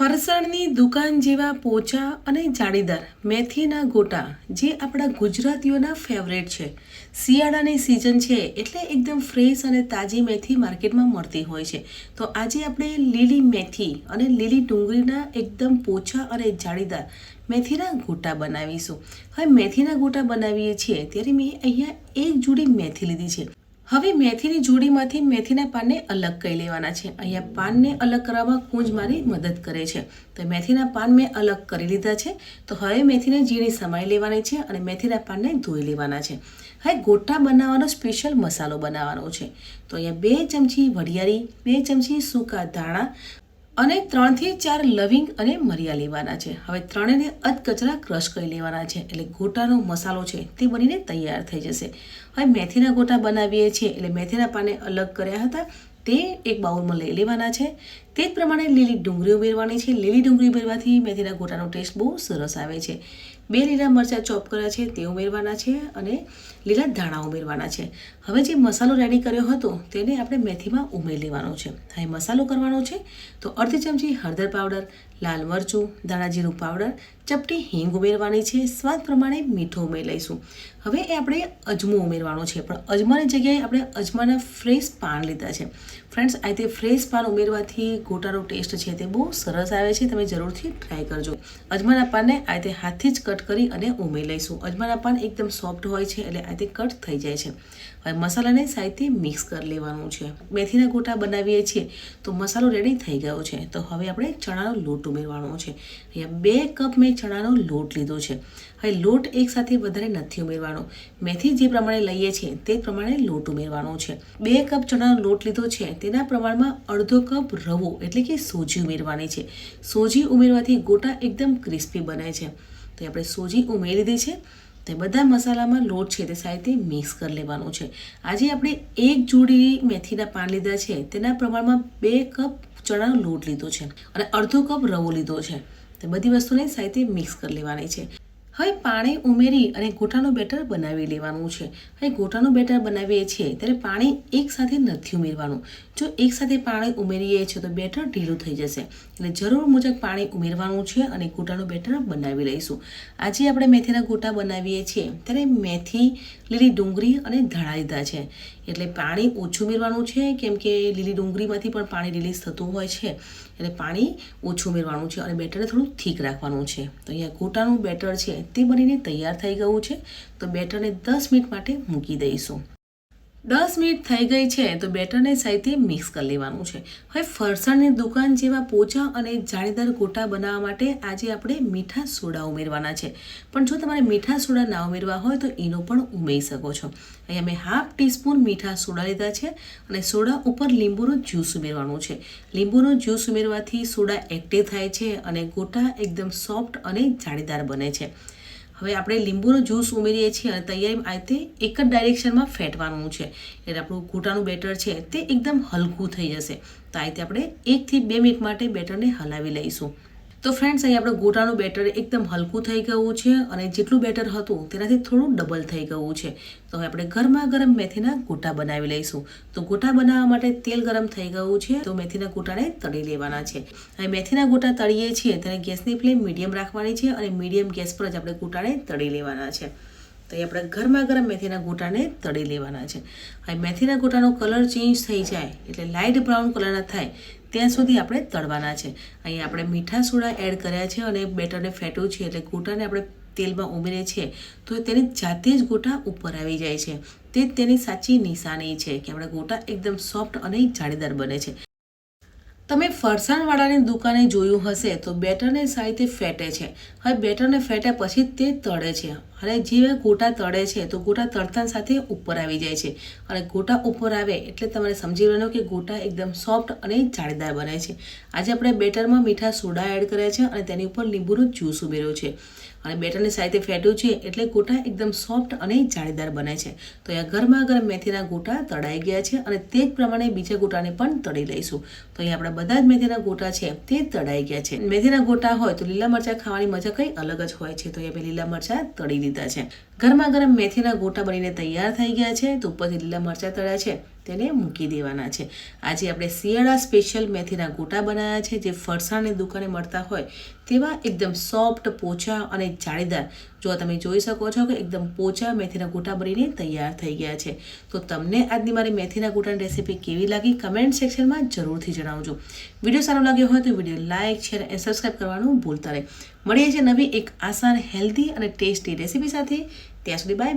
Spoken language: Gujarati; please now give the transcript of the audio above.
ફરસાણની દુકાન જેવા પોચા અને જાળીદાર મેથીના ગોટા જે આપણા ગુજરાતીઓના ફેવરેટ છે. શિયાળાની સિઝન છે એટલે એકદમ ફ્રેશ અને તાજી મેથી માર્કેટમાં મળતી હોય છે. તો આજે આપણે લીલી મેથી અને લીલી ડુંગળીના એકદમ પોચા અને જાળીદાર મેથીના ગોટા બનાવીશું. હવે મેથીના ગોટા બનાવીએ છીએ ત્યારે મેં અહીંયા એક જોડી મેથી લીધી છે. હવે મેથીની જોડીમાંથી મેથીના પાનને અલગ કરી લેવાના છે. અહીંયા પાનને અલગ કરવામાં કુંજ મારી મદદ કરે છે. તો મેથીના પાન મેં અલગ કરી લીધા છે. તો હવે મેથીને ઝીણી સમાઈ લેવાની છે અને મેથીના પાનને ધોઈ લેવાના છે. હવે ગોટા બનાવવાનો સ્પેશિયલ મસાલો બનાવવાનો છે. તો અહીંયા બે ચમચી વઢિયારી બે ચમચી સૂકા ધાણા અને ત્રણથી ચાર લવિંગ અને મરિયા લેવાના છે. હવે ત્રણેયને અધકચરા ક્રશ કરી લેવાના છે. એટલે ગોટાનો મસાલો છે તે બનીને તૈયાર થઈ જશે. હવે મેથીના ગોટા બનાવીએ છીએ. એટલે મેથીના પાને અલગ કર્યા હતા. તે એક બાઉલમાં લઈ લેવાના છે. તે જ પ્રમાણે લીલી ડુંગળી ઉમેરવાની છે. લીલી ડુંગળી ઉમેરવાથી મેથીના ગોટાનો ટેસ્ટ બહુ સરસ આવે છે. બે લીલા મરચાં ચોપ કર્યા છે, તે ઉમેરવાના છે અને લીલા ધાણા ઉમેરવાના છે. હવે જે મસાલો રેડી કર્યો હતો, તેને આપણે મેથીમાં ઉમેરી લેવાનો છે. હવે મસાલો કરવાનો છે, તો અડધી ચમચી હળદર પાવડર, લાલ મરચું દાણાજીરું પાવડર, ચપટી હિંગ ઉમેરવાની છે. સ્વાદ પ્રમાણે મીઠું ઉમેરી લઈશું. હવે એ આપણે અજમો ઉમેરવાનો છે, પણ અજમાની જગ્યાએ આપણે અજમાના ફ્રેશ પાન લીધા છે. ફ્રેન્ડ્સ આ રીતે ફ્રેશ પાન ઉમેરવાથી ગોટાનો ટેસ્ટ છે તે બહુ સરસ આવે છે, તમે જરૂરથી ટ્રાય કરજો. અજમાના પાનને આ રીતે હાથથી જ કટ કરી અને ઉમેરી લઈશું. અજમાના પાન એકદમ સોફ્ટ હોય છે, એટલે આ રીતે કટ થઈ જાય છે. હવે મસાલાને સાઈડથી મિક્સ કરી લેવાનું છે. મેથીના ગોટા બનાવીએ છીએ, તો મસાલો રેડી થઈ ગયો છે. તો હવે આપણે ચણાનો લોટ ઉમેરવાનો છે. અહીંયા બે કપ મેં ચણાનો લોટ લીધો છે. હવે લોટ એકસાથે વધારે નથી ઉમેરવાનો. મેથી જે પ્રમાણે લઈએ છીએ, તે પ્રમાણે લોટ ઉમેરવાનો છે. બે કપ ચણાનો લોટ લીધો છે તેના પ્રમાણમાં અડધો કપ રવો, એટલે કે સોજી ઉમેરવાની છે. સોજી ઉમેરવાથી ગોટા એકદમ ક્રિસ્પી બને છે. તો આપણે સોજી ઉમેરી દીધી છે. તે બધા મસાલામાં લોટ છે તે સાઈડથી મિક્સ કરી લેવાનું છે. આજે આપણે એક જોડી મેથીના પાન લીધા છે. તેના પ્રમાણમાં બે કપ ચણાનો લોટ લીધો છે અને અડધો કપ રવો લીધો છે. તે બધી વસ્તુને સાઈડથી મિક્સ કરી લેવાની છે. હવે પાણી ઉમેરી અને ગોટાનું બેટર બનાવી લેવાનું છે. હવે ગોટાનું બેટર બનાવીએ છીએ, ત્યારે પાણી એકસાથે નથી ઉમેરવાનું. જો એકસાથે પાણી ઉમેરીએ છીએ, તો બેટર ઢીલું થઈ જશે. એટલે જરૂર મુજબ પાણી ઉમેરવાનું છે અને ગોટાનું બેટર બનાવી લઈશું. આજે આપણે મેથીના ગોટા બનાવીએ છીએ, ત્યારે મેથી, લીલી ડુંગળી અને ધાણા લીધા છે. એટલે પાણી ઓછું ઉમેરવાનું છે, કેમ કે લીલી ડુંગળીમાંથી પણ પાણી રિલીઝ થતું હોય છે. એટલે પાણી ઓછું ઉમેરવાનું છે અને બેટરને થોડું થીક રાખવાનું છે. તો અહીંયા ગોટાનું બેટર છે તે બનીને તૈયાર થઈ ગયું છે. તો બેટરને દસ મિનિટ માટે મૂકી દઈશું. દસ મિનિટ થઈ ગઈ છે, તો બેટરને સાઈડથી મિક્સ કરી લેવાનું છે. હવે ફરસાણની દુકાન જેવા પોચા અને જાળીદાર ગોટા બનાવવા માટે આજે આપણે મીઠા સોડા ઉમેરવાના છે. પણ જો તમારે મીઠા સોડા ના ઉમેરવા હોય, તો એનો પણ ઉમેરી શકો છો. અહીંયા મેં હાફ ટીસ્પૂન મીઠા સોડા લીધા છે અને સોડા ઉપર લીંબુનો જ્યુસ ઉમેરવાનું છે. લીંબુનો જ્યુસ ઉમેરવાથી સોડા એક્ટિવ થાય છે અને ગોટા એકદમ સોફ્ટ અને જાળીદાર બને છે. હવે આપણે લીંબુનો જ્યુસ ઉમેરીએ છીએ અને તૈયારી આ રીતે એક જ ડાયરેક્શનમાં ફેટવાનું છે. એટલે આપણું ઘૂંટાનું બેટર છે, તે એકદમ હલકું થઈ જશે. તો આ રીતે આપણે એકથી બે મિનિટ માટે બેટરને હલાવી લઈશું. તો ફ્રેન્ડ્સ અહીં આપણે ગોટાનું બેટર એકદમ હલકું થઈ ગયું છે અને જેટલું બેટર હતું તેનાથી થોડું ડબલ થઈ ગયું છે. તો હવે આપણે ગરમા ગરમ મેથીના ગોટા બનાવી લઈશું. તો ગોટા બનાવવા માટે તેલ ગરમ થઈ ગયું છે, તો મેથીના ગોટાને તળી લેવાના છે. હવે મેથીના ગોટા તળીએ છીએ ત્યારે ગેસની ફ્લેમ મીડિયમ રાખવાની છે અને મીડિયમ ગેસ પર જ આપણે ગોટાને તળી લેવાના છે. તો એ આપણે ગરમા ગરમ મેથીના ગોટાને તળી લેવાના છે. હવે મેથીના ગોટાનો કલર ચેન્જ થઈ જાય એટલે લાઇટ બ્રાઉન કલરના થાય ત્યાં સુધી આપણે તળવાના છે. અહીં આપણે મીઠા સોડા એડ કર્યા છે અને બેટરને ફેટવું છે એટલે ગોટાને આપણે તેલમાં ઉમેરીએ છીએ તો તેની જાતે જ ગોટા ઉપર આવી જાય છે. તે તેની સાચી નિશાની છે કે આપણે ગોટા એકદમ સોફ્ટ અને જાળીદાર બને છે. તમે ફરસાણવાળાની દુકાને જોયું હશે તો બેટરને સાહિત્ય ફેટે છે. હવે બેટરને ફેટ્યા પછી તે તળે છે. અને જે ગોટા તળે છે તો ગોટા તળતા સાથે ઉપર આવી જાય છે. અને ગોટા ઉપર આવે એટલે તમારે સમજી લેવાનું કે ગોટા એકદમ સોફ્ટ અને જાળીદાર બને છે. આજે આપણે બેટરમાં મીઠા સોડા એડ કર્યા છે અને તેની ઉપર લીંબુનો જ્યુસ ઉમેર્યો છે. અને બેટરની સાથે ફેટ્યું છે એટલે ગોટા એકદમ સોફ્ટ અને જાળીદાર બને છે. તો અહીંયા ગરમા ગરમ મેથીના ગોટા તળાઈ ગયા છે અને તે જ પ્રમાણે બીજા ગોટાને પણ તળી લઈશું. તો અહીંયા આપણા બધા જ મેથીના ગોટા છે તે તળાઈ ગયા છે. મેથીના ગોટા હોય તો લીલા મરચાં ખાવાની મજા કંઈ અલગ જ હોય છે. તો એ લીલા મરચાં તળી લીધા છે. ગરમા ગરમ મેથીના ગોટા બનીને તૈયાર થઈ ગયા છે તો ઉપરથી લીલા મરચાં તળ્યા છે. તેને મૂકી દેવાના છે. આજે આપણે શિયાળા સ્પેશિયલ મેથીના ગોટા બનાવ્યા છે, જે ફરસાણની દુકાને મળતા હોય તેવા એકદમ સોફ્ટ પોચા અને જાળીદાર. જો તમે જોઈ શકો છો કે એકદમ પોચા મેથીના ગોટા બનીને તૈયાર થઈ ગયા છે. તો તમને આજની મારી મેથીના ગોટાની રેસીપી કેવી લાગી કમેન્ટ સેક્શનમાં જરૂરથી જણાવજો. વીડિયો સારો લાગ્યો હોય તો વીડિયો લાઇક શેર અને સબસ્ક્રાઈબ કરવાનું ભૂલતા નહીં. મળીએ છીએ નવી એક આસાન હેલ્ધી અને ટેસ્ટી રેસીપી સાથે. ત્યાં સુધી બાય